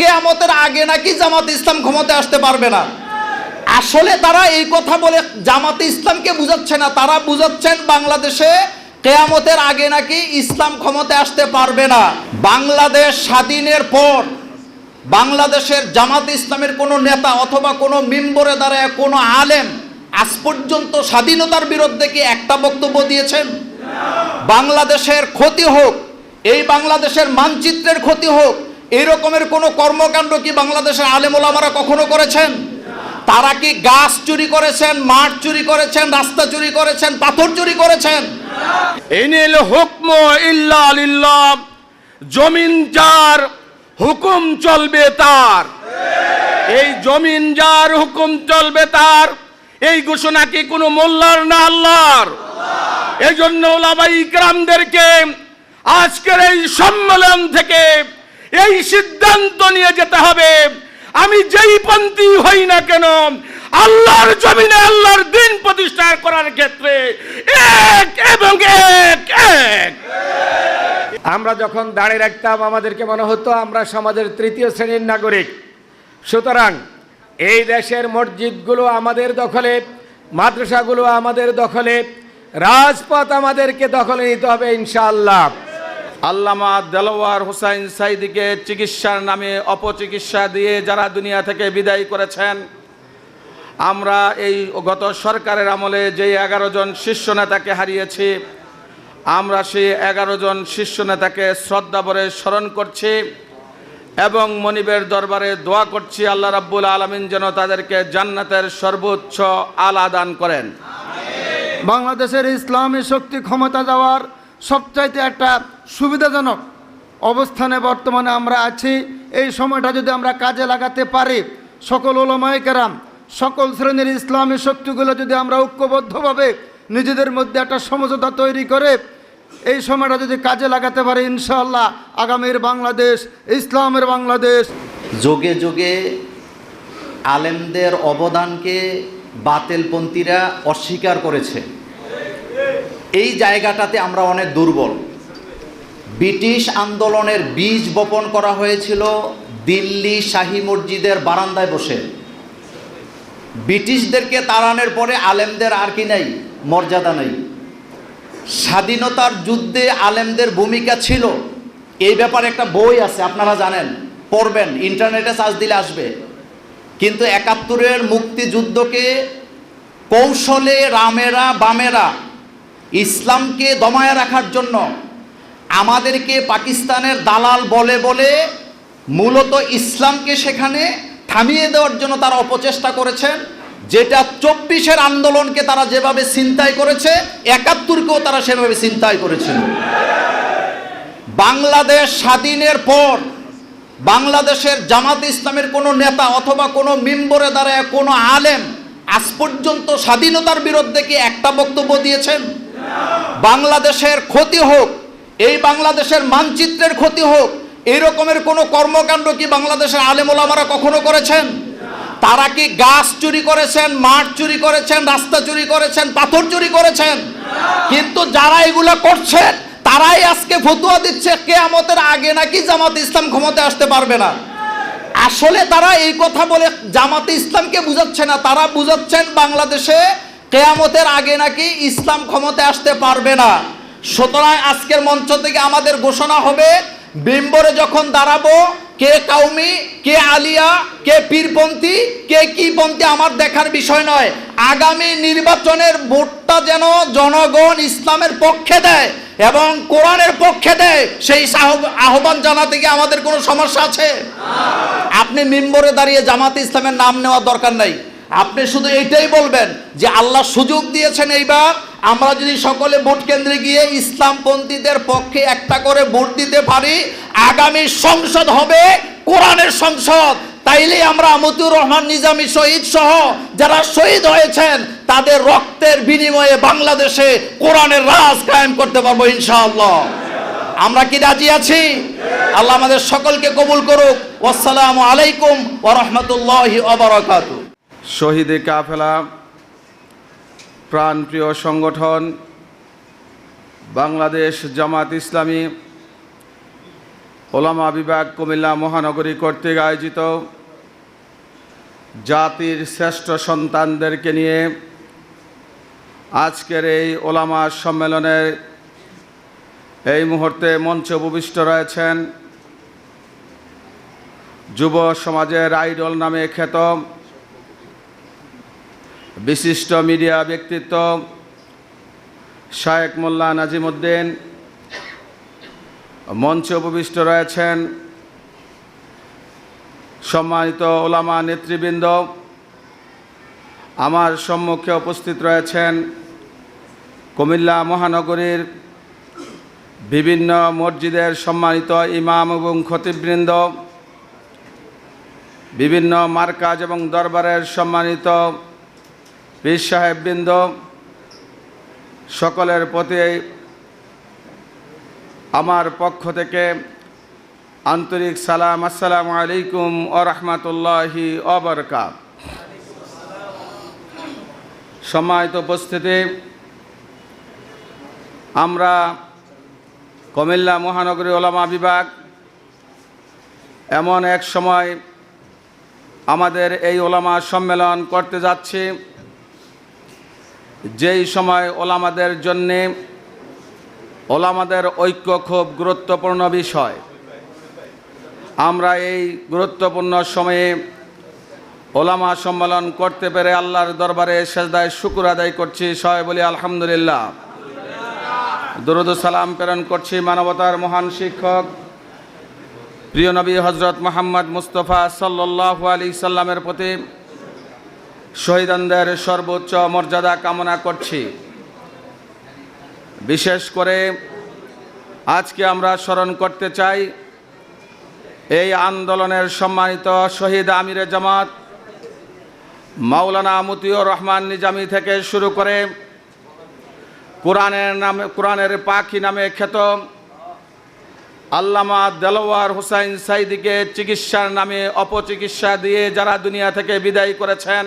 কেয়ামতের আগে নাকি জামাত ইসলাম ক্ষমতায় আসতে পারবে না। আসলে তারা এই কথা বলে, জামাতে ইসলামকে বুঝাচ্ছে না, তারা বুঝাচ্ছেন বাংলাদেশে কেয়ামতের আগে নাকি ইসলাম ক্ষমতায় আসতে পারবে না। বাংলাদেশ স্বাধীনের পর বাংলাদেশের জামাত ইসলামের কোনো নেতা অথবা কোনো মেম্বরে দাঁড়ায়, কোনো আলেম আজ পর্যন্ত স্বাধীনতার বিরুদ্ধে কি একটা বক্তব্য দিয়েছেন? বাংলাদেশের ক্ষতি হোক, এই বাংলাদেশের মানচিত্রের ক্ষতি হোক এই রকমের কোনো কর্মকাণ্ড কি বাংলাদেশের আলেমোলামারা কখনো করেছেন? তারা কি গাছ চুরি করেছেন, মাঠ চুরি করেছেন, রাস্তা চুরি করেছেন, পাথর চুরি করেছেন? ইনিল হুকম ইল্লা জমিন যার হুকুম চলবে তার। এই জমিন যার হুকুম চলবে তার, এই ঘোষণা কি কোনো মোল্লার না আল্লাহর? এই জন্য ওলামাই ইকরামদেরকে আজকের এই সম্মেলন থেকে এই সিদ্ধান্ত নিয়ে যেতে হবে। আমি যেই পন্থী হই না কেন, আল্লাহর জমিনে আল্লাহর দিন প্রতিষ্ঠা করার ক্ষেত্রে এক এবং এক এক। আমরা যখন দাঁড়িয়ে রাখতাম, আমাদেরকে মনে হতো আমরা সমাজের তৃতীয় শ্রেণির নাগরিক। সুতরাং এই দেশের মসজিদগুলো আমাদের দখলে, মাদ্রাসাগুলো আমাদের দখলে, রাজপথ আমাদেরকে দখলে নিতে হবে ইনশাআল্লাহ। আল্লামা দেলোয়ার হোসাইন সাইদিকে চিকিৎসার নামে অপচিকিৎসা দিয়ে যারা দুনিয়া থেকে বিদায় করেছেন, আমরা এই গত সরকারের আমলে যে এগারো জন শীর্ষ নেতাকে হারিয়েছি, আমরা সেই এগারো জন শীর্ষ নেতাকে শ্রদ্ধা ভরে স্মরণ করছি এবং মনিবের দরবারে দোয়া করছি, আল্লাহ রাব্বুল আলমিন যেন তাদেরকে জান্নাতের সর্বোচ্চ আলা দান করেন। বাংলাদেশের ইসলামী শক্তি ক্ষমতা দেওয়ার সবচাইতে একটা সুবিধাজনক অবস্থানে বর্তমানে আমরা আছি। এই সময়টা যদি আমরা কাজে লাগাতে পারি, সকল ওলামায় কেরাম, সকল শ্রেণির ইসলামী শক্তিগুলো যদি আমরা ঐক্যবদ্ধভাবে নিজেদের মধ্যে একটা সমঝোতা তৈরি করে, এই সময়টা যদি কাজে লাগাতে পারি ইনশাল্লাহ আগামীর বাংলাদেশ, ইসলামের বাংলাদেশ। যোগে যোগে আলেমদের অবদানকে বাতেলপন্থীরা অস্বীকার করেছে। এই জায়গাটাতে আমরা অনেক দুর্বল। ব্রিটিশ আন্দোলনের বীজ বপন করা হয়েছিল দিল্লি শাহী মসজিদের বারান্দায় বসে। ব্রিটিশদেরকে তাড়ানোর পরে আলেমদের আর কি নাই, মর্যাদা নেই। স্বাধীনতার যুদ্ধে আলেমদের ভূমিকা ছিল। এই ব্যাপারে একটা বই আছে, আপনারা জানেন, পড়বেন, ইন্টারনেটে সার্চ দিলে আসবে। কিন্তু একাত্তরের মুক্তিযুদ্ধকে কৌশলে রামেরা বামেরা ইসলামকে দমায় রাখার জন্য আমাদেরকে পাকিস্তানের দালাল বলে বলে মূলত ইসলামকে সেখানে থামিয়ে দেওয়ার জন্য তারা অপচেষ্টা করেছেন, যেটা চব্বিশের আন্দোলনকে তারা যেভাবে চিন্তাই করেছে, একাত্তরকেও তারা সেভাবে চিন্তাই করেছিল। বাংলাদেশ স্বাধীনের পর বাংলাদেশের জামাত ইসলামের কোনো নেতা অথবা কোনো মেম্বরে দাঁড়ায়, কোনো আলেম আজ পর্যন্ত স্বাধীনতার বিরুদ্ধে কি একটা বক্তব্য দিয়েছেন? বাংলাদেশের ক্ষতি হোক এই বাংলাদেশের মানচিত্রের ক্ষতি হোক, এই রকমের কোনো কর্মকাণ্ড কি বাংলাদেশের আলেমোলামারা কখনো করেছেন? তারা কি গাছ চুরি করেছেন, মাঠ চুরি করেছেন, রাস্তা চুরি করেছেন, পাথর চুরি করেছেন? কিন্তু যারা এগুলো করছেন, তারাই আজকে ফতুয়া দিচ্ছে, কেয়ামতের আগে নাকি জামাত ইসলাম ক্ষমতায় আসতে পারবে না। আসলে তারা এই কথা বলে জামাতে ইসলামকে বুঝাচ্ছে না, তারা বুঝাচ্ছেন বাংলাদেশে কেয়ামতের আগে নাকি ইসলাম ক্ষমতায় আসতে পারবে না। সুতরাং আজকের মঞ্চ থেকে আমাদের ঘোষণা হবে, বিম্বরে যখন দাঁড়াবো, কে কাউমি, কে আলিয়া, কে পীরপন্থী, কে কি পন্থী, আমার দেখার বিষয় নয়। আগামী নির্বাচনের ভোটটা যেন জনগণ ইসলামের পক্ষে দেয় এবং কোরআনের পক্ষে দেয়, সেই আহ্বান জানাতে গিয়ে আমাদের কোনো সমস্যা আছে? আপনি মিম্বরে দাঁড়িয়ে জামাতে ইসলামের নাম নেওয়ার দরকার নাই। আপনি শুধু এইটাই বলবেন যে আল্লাহ সুযোগ দিয়েছেন এইবার আমরা যদি সকলে ভোট কেন্দ্রে গিয়ে ইসলামপন্থীদের পক্ষে একটা করে ভোট দিতে পারি, আগামী সংসদ হবে কোরআনের সংসদ। তাইলে আমরা মতিউর রহমান, নিজামী শহীদ সহ যারা শহীদ হয়েছেন, তাদের রক্তের বিনিময়ে বাংলাদেশে কোরআনের রাজ কায়েম করতে পারব ইনশাআল্লাহ। আমরা কি রাজি আছি? আল্লাহ আমাদের সকলকে কবুল করুক। আসসালামু আলাইকুম ওয়া রাহমাতুল্লাহি ওয়া বারাকাতুহু। শহীদে কাফেলা প্রাণপ্রিয় সংগঠন বাংলাদেশ জামাত ইসলামী, ওলামা বিভাগ কুমিল্লা মহানগরী কর্তৃক আয়োজিত জাতির শ্রেষ্ঠ সন্তানদেরকে নিয়ে আজকের এই ওলামা সম্মেলনের এই মুহূর্তে মঞ্চে উপবিষ্ট রয়েছেন যুব সমাজের আইডল নামে খ্যাত বিশিষ্ট মিডিয়া ব্যক্তিত্ব শায়েক মোল্লা নাজিমুদ্দিন। মঞ্চে উপবিষ্ট রয়েছেন সম্মানিত ওলামা নেতৃবৃন্দ। আমার সম্মুখে উপস্থিত রয়েছেন কুমিল্লা মহানগরীর বিভিন্ন মসজিদের সম্মানিত ইমাম এবং খতিববৃন্দ। বিভিন্ন মার্কাজ এবং দরবারের সম্মানিত পীর সাহেববৃন্দ সকলের প্রতি আমার পক্ষ থেকে আন্তরিক সালাম, আসসালামু আলাইকুম ও রহমতুল্লাহি অবরকা সম্মানিত উপস্থিতি, আমরা কমিল্লা মহানগরী ওলামা বিভাগ এমন এক সময় আমাদের এই ওলামা সম্মেলন করতে যাচ্ছি। যেই সময় ওলামাদের জন্যে ওলামাদের ঐক্য খুব গুরুত্বপূর্ণ বিষয়, আমরা এই গুরুত্বপূর্ণ সময়ে ওলামা সম্মেলন করতে পেরে আল্লাহর দরবারে সেজদায় শুকুর আদায় করছি। সবাই বলি আলহামদুলিল্লাহ। দরুদ সালাম প্রেরণ করছি মানবতার মহান শিক্ষক, প্রিয় নবী হজরত মোহাম্মদ মুস্তফা সাল্লাল্লাহু আলী সাল্লামের প্রতি। শহীদানদের সর্বোচ্চ মর্যাদা কামনা করছি। বিশেষ করে আজকে আমরা স্মরণ করতে চাই এই আন্দোলনের সম্মানিত শহীদ আমিরে জামাত, মাওলানা মতিউর রহমান নিজামি থেকে শুরু করে কোরআনের নামে, কোরআনের পাখি নামে খ্যাত আল্লামা দেলোয়ার হুসাইন সাইদিকে চিকিৎসার নামে অপচিকিৎসা দিয়ে যারা দুনিয়া থেকে বিদায় করেছেন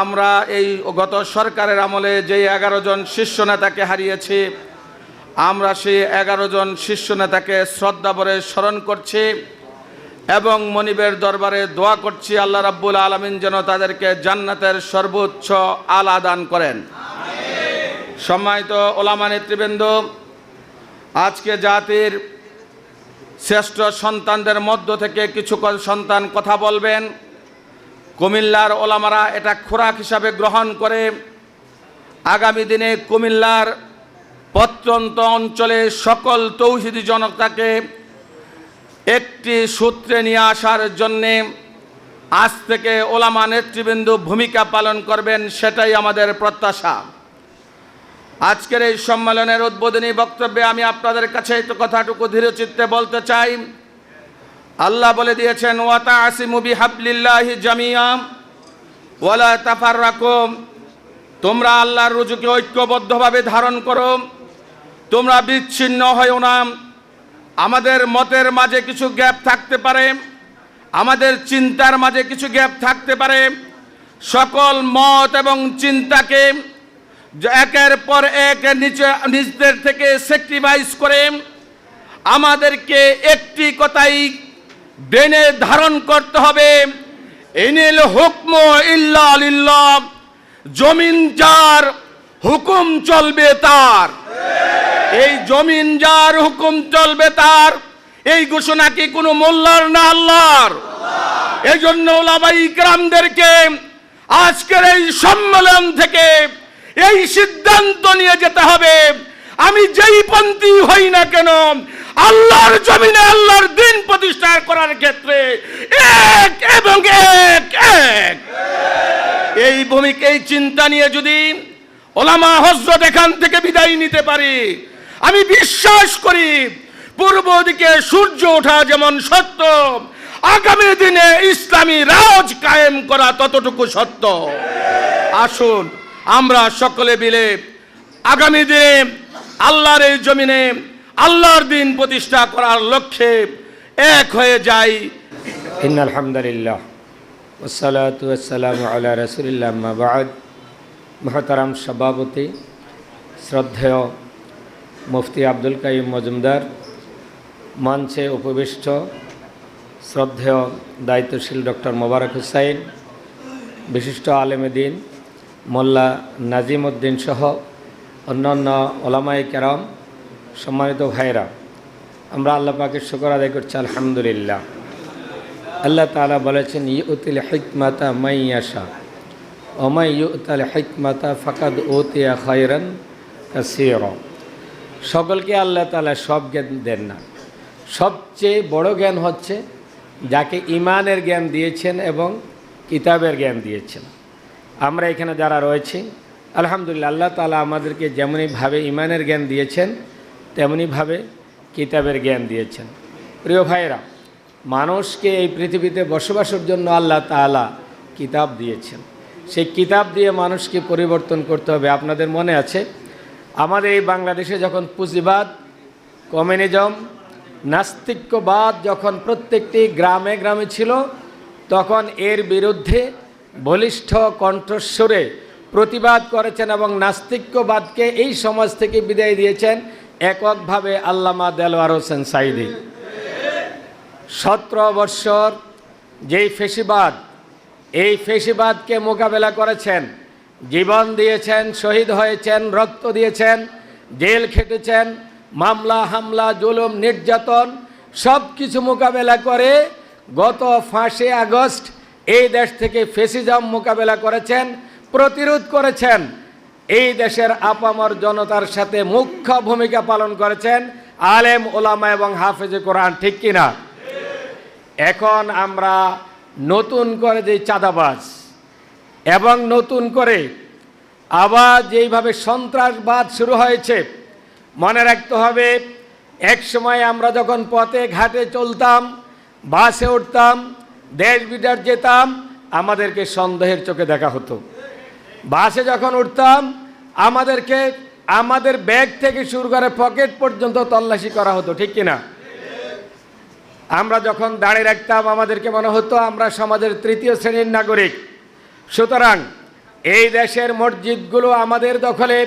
আমরা এই গত সরকারের আমলে যে এগারো জন শীর্ষ নেতাকে হারিয়েছি, আমরা সেই এগারো জন শীর্ষ নেতাকে শ্রদ্ধা ভরে স্মরণ করছি এবং মনিবের দরবারে দোয়া করছি, আল্লাহ রাব্বুল আলমিন যেন তাদেরকে জান্নাতের সর্বোচ্চ আলা দান করেন। সম্মানিত ওলামা নেতৃবৃন্দ, আজকে জাতির শ্রেষ্ঠ সন্তানদের মধ্য থেকে কিছু সন্তান কথা বলবেন। কুমিল্লার ওলামারা এটা খোরাক হিসাবে গ্রহণ করে। আগামী দিনে কুমিল্লার প্রত্যন্ত অঞ্চলে সকল তৌহিদি জনতাকে একটি সূত্রে নিয়ে আসার জন্যে আজ থেকে ওলামা নেতৃবৃন্দ ভূমিকা পালন করবেন, সেটাই আমাদের প্রত্যাশা। আজকের এই সম্মেলনের উদ্বোধনী বক্তব্যে আমি আপনাদের কাছে এই কথাটুকু ধীরচিত্তে বলতে চাই। আল্লাহ বলে দিয়েছেন ওয়াতা আসিমুবি হাবলিল্লাহি জামিয়া ওয়ালা তাফার রাখম তোমরা আল্লাহর রুজুকে ঐক্যবদ্ধভাবে ধারণ করো, তোমরা বিচ্ছিন্ন হয়েও না। আমাদের মতের মাঝে কিছু গ্যাপ থাকতে পারে, আমাদের চিন্তার মাঝে কিছু গ্যাপ থাকতে পারে। সকল মত এবং চিন্তাকে একের পর এক নিচে, নিজদের থেকে স্যাক্রিফাইস করে আমাদেরকে একটি কথাই বেনে ধারণ করতে হবে। এনিল হুকম ইল্লা লিল্লাহ। জমিন যার হুকুম চলবে তার। এই জমিন যার হুকুম চলবে তার। এই ঘোষণা কি কোনো মোল্লার না আল্লাহর? এই জন্য ওলামাই ইকরামদেরকে আজকের এই সম্মেলন থেকে এই সিদ্ধান্ত নিয়ে যেতে হবে। আমি যেই পন্থী হই না কেন আল্লাহর জমিনে আল্লাহর দিন প্রতিষ্ঠা করার ক্ষেত্রে এক এবং এক এক। এই ভূমিকা, এই চিন্তা নিয়ে যদি ওলামা হজরত এখান থেকে বিদায় নিতে পারি, আমি বিশ্বাস করি পূর্ব দিকে সূর্য ওঠা যেমন সত্য, আগামী দিনে ইসলামী রাজ কায়েম করা ততটুকু সত্য। আসুন, আমরা সকলে মিলে আগামী দিনে আল্লাহর এই জমিনে আল্লাহর দিন প্রতিষ্ঠা করার লক্ষ্যে এক হয়ে যাই। ইন আলহামদুলিল্লাহ ওসালাত ওয়াসালাম আল্লাহ মাবাদ মহতারাম সভাপতি, শ্রদ্ধেয় মুফতি আব্দুল কাইম মজুমদার, মঞ্চে উপবিষ্ট, শ্রদ্ধেয় দায়িত্বশীল ডক্টর মোবারক হুসাইন, বিশিষ্ট আলেমেদিন মোল্লা নাজিম উদ্দিন সহ অন্যান্য ওলামাই কেরাম সম্মানিত ভাইরা আমরা আল্লাহ পাকের শুকর আদায় করছি, আলহামদুলিল্লাহ। আল্লাহ তালা বলেছেন, ইউতিল হিকমাতা মাইয়াশা ওমাই ইউতাল হিকমাতা ফাকাদ ওতিয়া খায়রান কাসীরা সকলকে আল্লাহ তালা সব জ্ঞান দেন না। সবচেয়ে বড় জ্ঞান হচ্ছে, যাকে ইমানের জ্ঞান দিয়েছেন এবং কিতাবের জ্ঞান দিয়েছেন। আমরা এখানে যারা রয়েছি, আলহামদুলিল্লাহ, আল্লাহ তাআলা আমাদেরকে যেমনইভাবে ইমানের জ্ঞান দিয়েছেন তেমনিভাবে কিতাবের জ্ঞান দিয়েছেন। প্রিয় ভাইরা মানুষকে এই পৃথিবীতে বসবাসের জন্য আল্লাহ তাআলা কিতাব দিয়েছেন। সেই কিতাব দিয়ে মানুষকে পরিবর্তন করতে হবে। আপনাদের মনে আছে, আমাদের এই বাংলাদেশে যখন পুঁজিবাদ, কমিউনিজম, নাস্তিক্যবাদ যখন প্রত্যেকটি গ্রামে গ্রামে ছিল, তখন এর বিরুদ্ধে বলিষ্ঠ কণ্ঠস্বরে প্রতিবাদ করেছেন এবং নাস্তিক্যবাদকে এই সমাজ থেকে বিদায় দিয়েছেন। এককভাবে আল্লামা দেলোয়ার হোসেন সাইদি। সতেরো বৎসর যেই ফেসিবাদ, এই ফেসিবাদকে মোকাবেলা করেছেন, জীবন দিয়েছেন, শহীদ হয়েছেন, রক্ত দিয়েছেন, জেল খেটেছেন, মামলা, হামলা, জুলুম, নির্যাতন সব কিছু মোকাবেলা করে গত ফাঁসে আগস্ট এই দেশ থেকে ফেসিজম মোকাবেলা করেছেন, প্রতিরোধ করেছেন। এই দেশের আপামর জনতার সাথে মুখ্য ভূমিকা পালন করেছেন আলেম ওলামা এবং হাফেজে কোরআন, ঠিক কিনা? এখন আমরা নতুন করে যে চাঁদাবাজ এবং নতুন করে আবার যেইভাবে সন্ত্রাসবাদ শুরু হয়েছে, মনে রাখতে হবে, এক সময় আমরা যখন পথে ঘাটে চলতাম, বাসে উঠতাম, দেশ বিদার যেতাম, আমাদেরকে সন্দেহের চোখে দেখা হতো। বাসে যখন উঠতাম আমাদেরকে, আমাদের ব্যাগ থেকে শুরু করে পকেট পর্যন্ত তল্লাশি করা হতো, ঠিক কিনা? আমরা যখন দাঁড়িয়ে রাখতাম, আমাদেরকে মনে হতো আমরা সমাজের তৃতীয় শ্রেণির নাগরিক। সুতরাং এই দেশের মসজিদগুলো আমাদের দখলে,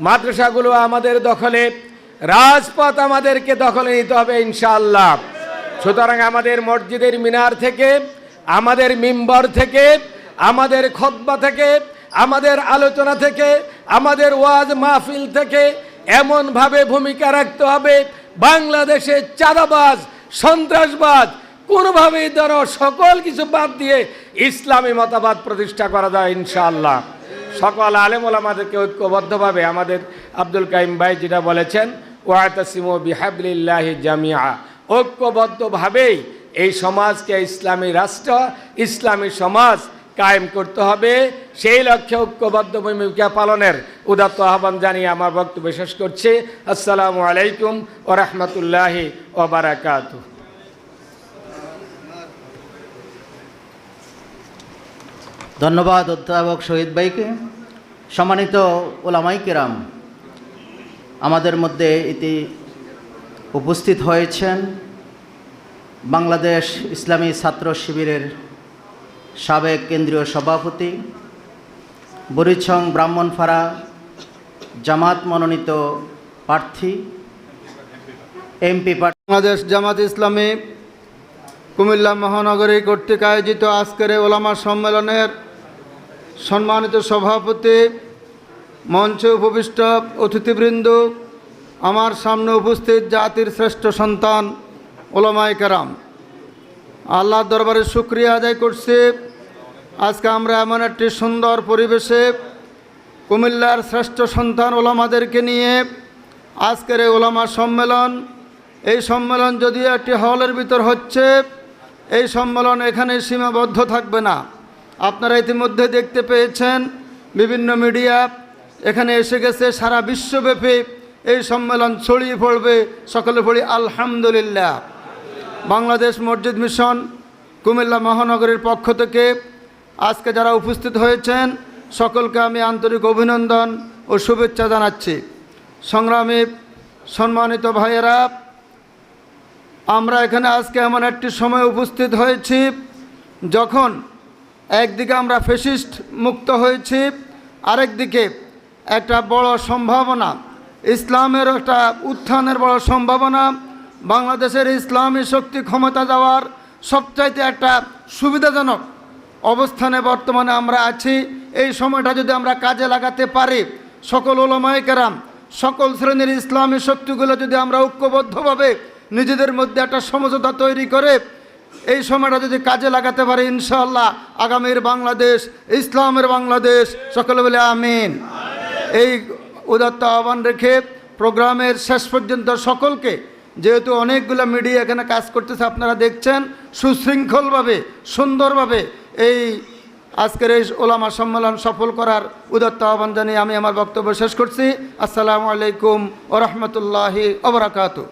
মাদ্রাসাগুলো আমাদের দখলে, রাজপথ আমাদেরকে দখলে নিতে হবে ইনশাআল্লাহ। সুতরাং আমাদের মসজিদের মিনার থেকে, আমাদের মিম্বর থেকে, আমাদের খতবা থেকে আমাদের আলোচনা থেকে, আমাদের ওয়াজ মাহফিল থেকে এমনভাবে ভূমিকা রাখতে হবে বাংলাদেশে চাঁদাবাজ সন্ত্রাসবাদ কোনোভাবেই যেন সকল কিছু বাদ দিয়ে ইসলামী মতবাদ প্রতিষ্ঠা করা যায় ইনশাআল্লাহ। সকল আলেমুল আমাদেরকে ঐক্যবদ্ধভাবে আমাদের আব্দুল কাইম ভাই যেটা বলেছেন, ওয়াতাসিমো বিহাবলিল্লাহি জামিয়া ঐক্যবদ্ধভাবেই এই সমাজকে ইসলামী রাষ্ট্র, ইসলামী সমাজ কায়েম করতে হবে। সেই লক্ষ্যে ঐক্যবদ্ধ ভূমিকা পালনের উদাত্ত আহ্বান জানিয়ে আমার বক্তব্য শেষ করছি। আসসালামু আলাইকুম ও রহমতুল্লাহি ওবরাকাতু ধন্যবাদ অধ্যাপক শহীদ ভাইকে। সম্মানিত ওলামাই কেরাম, আমাদের মধ্যে ইতি উপস্থিত হয়েছেন বাংলাদেশ ইসলামী ছাত্র শিবিরের সাবেক কেন্দ্রীয় সভাপতি, বরিছং ব্রাহ্মণফাড়া জামাত মনোনীত প্রার্থী, এমপি বাংলাদেশ জামাত ইসলামী কুমিল্লা মহানগরী কর্তৃক আয়োজিত আজকের ওলামা সম্মেলনের সম্মানিত সভাপতি, মঞ্চে উপবিষ্ট অতিথিবৃন্দ, আমার সামনে উপস্থিত জাতির শ্রেষ্ঠ সন্তান ওলামাই কারাম। আল্লাহ দরবারে শুক্রিয়া আদায় করছি। আজকে আমরা এমন একটি সুন্দর পরিবেশে কুমিল্লার শ্রেষ্ঠ সন্তান ওলামাদেরকে নিয়ে আজকের এই ওলামা সম্মেলন, এই সম্মেলন যদিও একটি হলের ভিতর হচ্ছে, এই সম্মেলন এখানে সীমাবদ্ধ থাকবে না। আপনারা ইতিমধ্যে দেখতে পেয়েছেন বিভিন্ন মিডিয়া এখানে এসে গেছে, সারা বিশ্বব্যাপী এই সম্মেলন ছড়িয়ে পড়বে, সকলে পড়ি আলহামদুলিল্লাহ। বাংলাদেশ মসজিদ মিশন কুমিল্লা মহানগরীর পক্ষ থেকে আজকে যারা উপস্থিত হয়েছেন, সকলকে আমি আন্তরিক অভিনন্দন ও শুভেচ্ছা জানাচ্ছি। সংগ্রামী সম্মানিত ভাইয়েরা, আমরা এখানে আজকে এমন একটি সময় উপস্থিত হয়েছি যখন একদিকে আমরা ফেসিস্ট মুক্ত হয়েছি, আরেকদিকে একটা বড় সম্ভাবনা ইসলামের একটা উত্থানের বড় সম্ভাবনা বাংলাদেশের ইসলামী শক্তি ক্ষমতা যাওয়ার সবচাইতে একটা সুবিধাজনক অবস্থানে বর্তমানে আমরা আছি। এই সময়টা যদি আমরা কাজে লাগাতে পারি, সকল ওলামায় কেরাম, সকল শ্রেণির ইসলামী শক্তিগুলো যদি আমরা ঐক্যবদ্ধভাবে নিজেদের মধ্যে একটা সমঝোতা তৈরি করে, এই সময়টা যদি কাজে লাগাতে পারি, ইনশাআল্লাহ আগামীর বাংলাদেশ, ইসলামের বাংলাদেশ, সকলে বলে আমিন। এই উদাত্ত আহ্বান রেখে প্রোগ্রামের শেষ পর্যন্ত সকলকে যেহেতু অনেকগুলো মিডিয়া এখানে কাজ করতেছে, আপনারা দেখছেন, সুশৃঙ্খলভাবে, সুন্দরভাবে এই আজকের এই ওলামা সম্মেলন সফল করার উদত্ত আহ্বান জানিয়ে আমি আমার বক্তব্য শেষ করছি। আসসালামু আলাইকুম ওরহমতুল্লাহি রহমতুল্লাহি ওবরাকাতু।